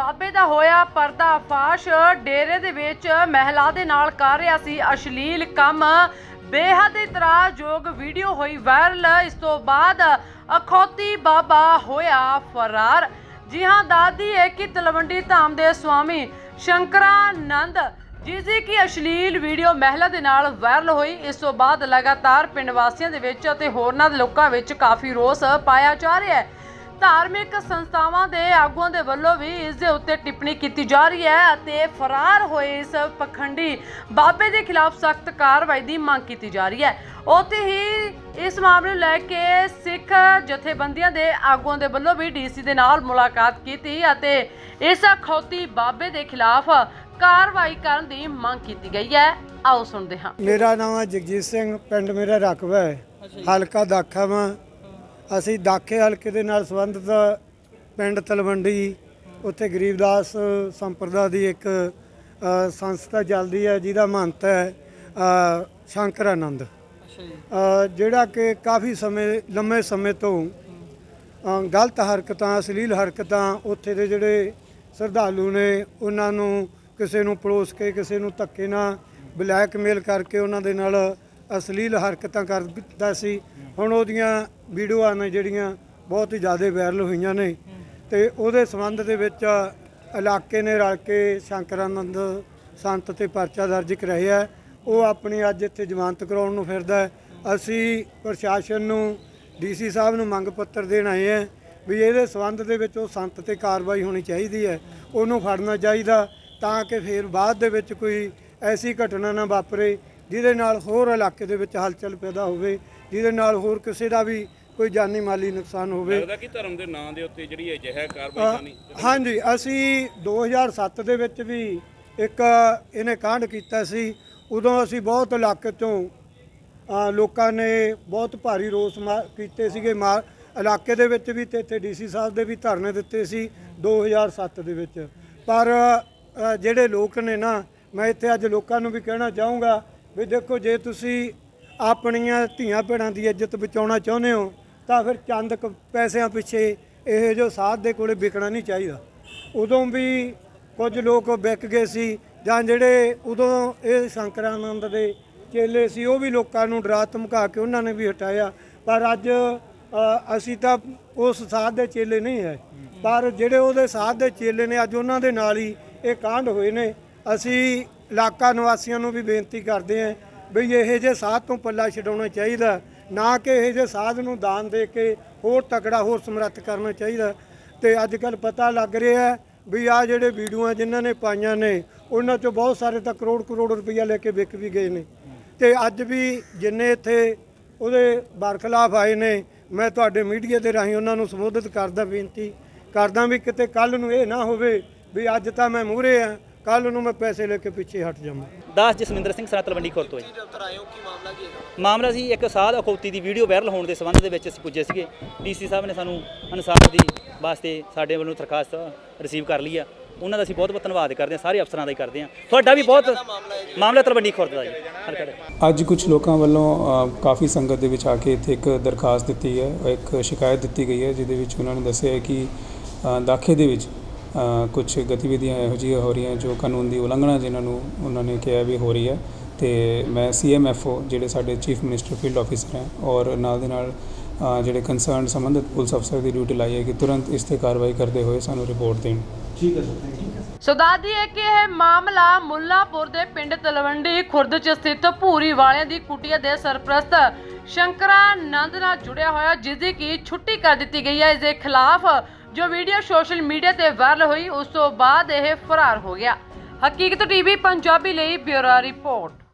ਬਾਬੇ ਦਾ ਹੋਇਆ ਪਰਦਾਫਾਸ਼, ਡੇਰੇ ਦੇ ਵਿੱਚ ਮਹਿਲਾ ਦੇ ਨਾਲ ਕਰ ਰਿਹਾ ਸੀ ਅਸ਼ਲੀਲ ਕੰਮ। ਬੇਹੱਦ ਇਤਰਾਜ਼ਯੋਗ ਵੀਡੀਓ ਹੋਈ ਵਾਇਰਲ। ਇਸ ਤੋਂ ਬਾਅਦ ਅਖੌਤੀ ਬਾਬਾ ਹੋਇਆ ਫਰਾਰ। ਜੀ ਹਾਂ ਦਾਦੀ ਹੈ ਕਿ ਤਲਵੰਡੀ ਧਾਮ ਦੇ ਸਵਾਮੀ ਸ਼ੰਕਰਾਨੰਦ, ਜਿਸ ਦੀ ਕਿ ਅਸ਼ਲੀਲ ਵੀਡੀਓ ਮਹਿਲਾ ਦੇ ਨਾਲ ਵਾਇਰਲ ਹੋਈ, ਇਸ ਤੋਂ ਬਾਅਦ ਲਗਾਤਾਰ ਪਿੰਡ ਵਾਸੀਆਂ ਦੇ ਵਿੱਚ ਅਤੇ ਹੋਰਨਾਂ ਦੇ ਲੋਕਾਂ ਵਿੱਚ ਕਾਫੀ ਰੋਸ ਪਾਇਆ ਜਾ ਰਿਹਾ ਹੈ। ਧਾਰਮਿਕ ਸੰਸਥਾਵਾਂ ਦੇ ਆਗੂਆਂ ਦੇ ਵੱਲੋਂ ਵੀ ਇਸ ਦੇ ਉੱਤੇ ਟਿੱਪਣੀ ਕੀਤੀ ਜਾ ਰਹੀ ਹੈ ਅਤੇ ਫਰਾਰ ਹੋਏ ਇਸ ਪਖੰਡੀ ਬਾਬੇ ਦੇ ਖਿਲਾਫ ਸਖਤ ਕਾਰਵਾਈ ਦੀ ਮੰਗ ਕੀਤੀ ਜਾ ਰਹੀ ਹੈ। ਉੱਥੇ ਹੀ ਇਸ ਮਾਮਲੇ ਨੂੰ ਲੈ ਕੇ ਸਿੱਖ ਜਥੇਬੰਦੀਆਂ ਦੇ ਆਗੂਆਂ ਦੇ ਵੱਲੋਂ ਵੀ ਡੀਸੀ ਦੇ ਨਾਲ ਮੁਲਾਕਾਤ ਕੀਤੀ ਅਤੇ ਇਸ ਖੌਤੀ ਬਾਬੇ ਦੇ ਖਿਲਾਫ ਕਾਰਵਾਈ ਕਰਨ ਦੀ ਮੰਗ ਕੀਤੀ ਗਈ ਹੈ। ਆਓ ਸੁਣਦੇ ਹਾਂ। ਮੇਰਾ ਨਾਮ ਹੈ ਜਗਜੀਤ ਸਿੰਘ ਪਿੰਡ ਮੇਰਾ ਰਕਬਾ ਹੈ। ਹਲਕਾ ਦਾਖਾ ਵਾਂ। ਅਸੀਂ ਦਾਖੇ ਹਲਕੇ ਦੇ ਨਾਲ ਸੰਬੰਧਿਤ ਪਿੰਡ ਤਲਵੰਡੀ ਉੱਥੇ ਗਰੀਬਦਾਸ ਸੰਪਰਦਾ ਦੀ ਇੱਕ ਸੰਸਥਾ ਚੱਲਦੀ ਹੈ ਜਿਹਦਾ ਮਹੰਤ ਹੈ ਅ, ਸ਼ੰਕਰਾਨੰਦ ਅ, ਜਿਹੜਾ ਕਿ ਕਾਫੀ ਸਮੇਂ ਲੰਮੇ ਸਮੇਂ ਤੋਂ ਗਲਤ ਹਰਕਤਾਂ ਅਸ਼ਲੀਲ ਹਰਕਤਾਂ ਉੱਥੇ ਦੇ ਜਿਹੜੇ ਸ਼ਰਧਾਲੂ ਨੇ ਉਹਨਾਂ ਨੂੰ ਕਿਸੇ ਨੂੰ ਪੜੋਸ ਕੇ ਕਿਸੇ ਨੂੰ ਧੱਕੇ ਨਾਲ ਬਲੈਕਮੇਲ ਕਰਕੇ ਉਹਨਾਂ ਦੇ ਨਾਲ ਅਸ਼ਲੀਲ ਹਰਕਤਾਂ ਕਰਦਾ ਸੀ। ਹੁਣ ਉਹਦੀਆਂ ਵੀਡੀਓਆਂ ਨੇ ਜਿਹੜੀਆਂ ਬਹੁਤ ਹੀ ਜ਼ਿਆਦਾ ਵਾਇਰਲ ਹੋਈਆਂ ਨੇ। ਤੇ ਉਹਦੇ ਸੰਬੰਧ ਦੇ ਵਿੱਚ ਇਲਾਕੇ ਨੇ ਰਲ ਕੇ ਸ਼ੰਕਰਾਨੰਦ ਸੰਤ ਤੇ ਪਰਚਾ ਦਰਜ ਕਰਾਇਆ। ਉਹ ਆਪਣੀ ਅੱਜ ਇੱਥੇ ਜ਼ਮਾਨਤ ਕਰਾਉਣ ਨੂੰ ਫਿਰਦਾ ਅਸੀਂ ਪ੍ਰਸ਼ਾਸਨ ਨੂੰ ਡੀਸੀ ਸਾਹਿਬ ਨੂੰ ਮੰਗ ਪੱਤਰ ਦੇਣ ਆਏ ਹਾਂ ਵੀ ਇਹਦੇ ਸੰਬੰਧ ਦੇ ਵਿੱਚ ਉਹ ਸੰਤ ਤੇ ਕਾਰਵਾਈ ਹੋਣੀ ਚਾਹੀਦੀ ਹੈ। ਉਹਨੂੰ ਫੜਨਾ ਚਾਹੀਦਾ ਤਾਂ ਕਿ ਫਿਰ ਬਾਅਦ ਦੇ ਵਿੱਚ ਕੋਈ ਐਸੀ ਘਟਨਾ ਨਾ ਵਾਪਰੇ। ਜਿਹਦੇ ਨਾਲ ਹੋਰ ਇਲਾਕੇ ਦੇ ਵਿੱਚ ਹਲਚਲ ਪੈਦਾ ਹੋਵੇ ਜਿਹਦੇ ਨਾਲ ਹੋਰ ਕਿਸੇ ਦਾ ਵੀ ਕੋਈ ਜਾਨੀ ਮਾਲੀ ਨੁਕਸਾਨ ਹੋਵੇ। ਲੱਗਦਾ ਕਿ ਧਰਮ ਦੇ ਨਾਂ ਦੇ ਉੱਤੇ ਜਿਹੜੀ ਅਜਿਹਾ ਕਾਰਵਾਈ ਕਰਨੀ ਹਾਂਜੀ ਅਸੀਂ 2007 ਦੇ ਵਿੱਚ ਵੀ ਇੱਕ ਇਹਨੇ ਕਾਂਡ ਕੀਤਾ ਸੀ। ਉਦੋਂ ਅਸੀਂ ਬਹੁਤ ਇਲਾਕੇ ਤੋਂ ਅ, ਲੋਕਾਂ ਨੇ ਬਹੁਤ ਭਾਰੀ ਰੋਸ ਮਾ- ਕੀਤੇ ਸੀਗੇ। ਮਾ- ਇਲਾਕੇ ਦੇ ਵਿੱਚ ਵੀ ਤੇ ਇੱਥੇ ਡੀਸੀ ਸਾਹਿਬ ਦੇ ਵੀ ਧਰਨੇ ਦਿੱਤੇ ਸੀ 2007 ਦੇ ਵਿੱਚ। ਪਰ ਅ, ਜਿਹੜੇ ਲੋਕ ਨੇ ਨਾ ਮੈਂ ਇੱਥੇ ਅੱਜ ਲੋਕਾਂ ਨੂੰ ਵੀ ਕਹਿਣਾ ਚਾਹੂੰਗਾ ਵੀ ਦੇਖੋ ਜੇ ਤੁਸੀਂ ਆਪਣੀਆਂ ਧੀਆਂ ਭੈਣਾਂ ਦੀ ਇੱਜ਼ਤ ਬਚਾਉਣਾ ਚਾਹੁੰਦੇ ਹੋ ਤਾਂ ਫਿਰ ਚੰਦ ਕੁ ਪੈਸਿਆਂ ਪਿੱਛੇ ਇਹ ਜੋ ਸਾਧ ਦੇ ਕੋਲੇ ਵਿਕਣਾ ਨਹੀਂ ਚਾਹੀਦਾ। ਉਦੋਂ ਵੀ ਕੁਝ ਲੋਕ ਵਿਕ ਗਏ ਸੀ ਜਾਂ ਜਿਹੜੇ ਉਦੋਂ ਇਹ ਸ਼ੰਕਰਾਨੰਦ ਦੇ ਚੇਲੇ ਸੀ ਉਹ ਵੀ ਲੋਕਾਂ ਨੂੰ ਡਰਾ ਧਮਕਾ ਕੇ ਉਹਨਾਂ ਨੇ ਵੀ ਹਟਾਇਆ। ਪਰ ਅੱਜ ਅ, ਅਸੀਂ ਤਾਂ ਉਸ ਸਾਧ ਦੇ ਚੇਲੇ ਨਹੀਂ ਹੈ। ਪਰ ਜਿਹੜੇ ਉਹਦੇ ਸਾਧ ਦੇ ਚੇਲੇ ਨੇ ਅੱਜ ਉਹਨਾਂ ਦੇ ਨਾਲ ਹੀ ਇਹ ਕਾਂਡ ਹੋਏ ਨੇ। ਅਸੀਂ ਇਲਾਕਾ ਨਿਵਾਸੀਆਂ ਨੂੰ ਵੀ ਬੇਨਤੀ ਕਰਦੇ ਹਾਂ ਵੀ ਇਹੋ ਜਿਹੇ ਸਾਧ ਤੋਂ ਪੱਲਾ ਛਡਾਉਣਾ ਚਾਹੀਦਾ, ਨਾ ਕਿ ਇਹੋ ਜਿਹੇ ਸਾਧ ਨੂੰ ਦਾਨ ਦੇ ਕੇ ਹੋਰ ਤਕੜਾ, ਹੋਰ ਸਮਰੱਥ ਕਰਨਾ ਚਾਹੀਦਾ। ਤੇ ਅੱਜ ਕੱਲ ਪਤਾ ਲੱਗ ਰਿਹਾ ਵੀ ਆ ਜਿਹੜੇ ਵੀਡੀਓਆਂ ਜਿਨ੍ਹਾਂ ਨੇ ਪਾਈਆਂ ਨੇ, ਉਹਨਾਂ ਚੋਂ ਬਹੁਤ ਸਾਰੇ ਤਾਂ ਕਰੋੜ ਕਰੋੜ ਰੁਪਈਆ ਲੈ ਕੇ ਵਿਕ ਵੀ ਗਏ ਨੇ। ਤੇ ਅੱਜ ਵੀ ਜਿੰਨੇ ਇੱਥੇ ਉਹਦੇ ਬਰਖਲਾਫ ਆਏ ਨੇ, ਮੈਂ ਤੁਹਾਡੇ ਮੀਡੀਆ ਦੇ ਰਾਹੀਂ ਉਹਨਾਂ ਨੂੰ ਸੰਬੋਧਿਤ ਕਰਦਾ, ਬੇਨਤੀ ਕਰਦਾ ਵੀ ਕਿਤੇ ਕੱਲ ਨੂੰ ਇਹ ਨਾ ਹੋਵੇ ਵੀ ਅੱਜ ਤਾਂ ਮੈਂ ਮੂਹਰੇ ਆ ਕੱਲ ਨੂੰ ਮੈਂ ਪੈਸੇ ਲੈ ਕੇ ਪਿੱਛੇ ਹਟ ਜਾਵਾਂ। ਦਾਸ ਜਸਵਿੰਦਰ ਸਿੰਘ ਸਰਾ ਤਲਵੰਡੀ ਖੁਰ ਤੋਂ ਜੀ। ਮਾਮਲਾ ਸੀ ਇੱਕ ਸਾਧ ਅਖੌਤੀ ਦੀ ਵੀਡੀਓ ਵਾਇਰਲ ਹੋਣ ਦੇ ਸੰਬੰਧ ਦੇ ਵਿੱਚ ਅਸੀਂ ਪੁੱਜੇ ਸੀਗੇ। ਡੀਸੀ ਸਾਹਿਬ ਨੇ ਸਾਨੂੰ ਇਨਸਾਫ ਦੀ ਵਾਸਤੇ ਸਾਡੇ ਵੱਲੋਂ ਦਰਖਾਸਤ ਰਿਸੀਵ ਕਰ ਲਈ ਆ। ਉਹਨਾਂ ਦਾ ਅਸੀਂ ਬਹੁਤ ਬਹੁਤ ਧੰਨਵਾਦ ਕਰਦੇ ਹਾਂ ਸਾਰੇ ਅਫਸਰਾਂ ਦਾ ਹੀ ਕਰਦੇ ਹਾਂ। ਤੁਹਾਡਾ ਵੀ ਬਹੁਤ ਮਾਮਲਾ ਤਲਵੰਡੀ ਖੁਰ ਦਾ ਜੀ। ਅੱਜ ਕੁਝ ਲੋਕਾਂ ਵੱਲੋਂ ਕਾਫੀ ਸੰਗਤ ਦੇ ਵਿੱਚ ਆ ਕੇ ਇੱਥੇ ਇੱਕ ਦਰਖਾਸਤ ਦਿੱਤੀ ਹੈ ਇੱਕ ਸ਼ਿਕਾਇਤ ਦਿੱਤੀ ਗਈ ਹੈ ਜਿਹਦੇ ਵਿੱਚ ਉਹਨਾਂ ਨੇ ਦੱਸਿਆ ਹੈ ਕਿ ਦਾਖੇ ਦੇ ਵਿੱਚ ਕੁਝ ਗਤੀਵਿਧੀਆਂ ਇਹੋ ਜਿਹੀਆਂ ਹੋ ਰਹੀਆਂ ਜੋ ਕਾਨੂੰਨ ਦੀ ਉਲੰਘਣਾ ਜਿਨ੍ਹਾਂ ਨੂੰ ਉਹਨਾਂ ਨੇ ਕਿਹਾ ਵੀ ਹੋ ਰਹੀ ਹੈ ਤੇ ਮੈਂ ਸੀਐਮਐਫਓ ਜਿਹੜੇ ਸਾਡੇ ਚੀਫ ਮਿਨਿਸਟਰ ਫੀਲਡ ਆਫੀਸਰ ਹੈ ਔਰ ਨਾਲ ਦੇ ਨਾਲ ਜਿਹੜੇ ਕੰਸਰਨਡ ਸੰਬੰਧਿਤ ਪੁਲਿਸ ਅਫਸਰ ਦੀ ਡਿਊਟੀ ਲਾਈ ਹੈ ਕਿ ਤੁਰੰਤ ਇਸ ਤੇ ਕਾਰਵਾਈ ਕਰਦੇ ਹੋਏ ਸਾਨੂੰ ਰਿਪੋਰਟ ਦੇਣ। ਸੋ ਦੱਸਦੀ ਹੈ ਕਿ ਇਹ ਮਾਮਲਾ ਮੁੱਲਾਪੁਰ ਦੇ ਪਿੰਡ ਤਲਵੰਡੀ ਖੁਰਦ ਚ ਸਥਿਤ ਭੂਰੀ ਵਾਲਿਆਂ ਦੀ ਕੁਟੀਆ ਦੇ ਸਰਪ੍ਰਸਤ ਸ਼ੰਕਰਾਨੰਦ ਨਾਲ ਜੁੜਿਆ ਹੋਇਆ ਜਿਸ ਦੀ ਕੀ ਛੁੱਟੀ ਕਰ ਦਿੱਤੀ ਗਈ ਹੈ। ਇਸ ਦੇ ਖਿਲਾਫ ਜੋ ਵੀਡੀਓ ਸੋਸ਼ਲ ਮੀਡੀਆ ਤੇ ਵਾਇਰਲ ਹੋਈ, ਉਸ ਤੋਂ ਬਾਅਦ ਇਹ ਫਰਾਰ ਹੋ ਗਿਆ। ਹਕੀਕਤ ਟੀਵੀ, ਪੰਜਾਬੀ ਲਈ ਬਿਊਰੋ ਰਿਪੋਰਟ।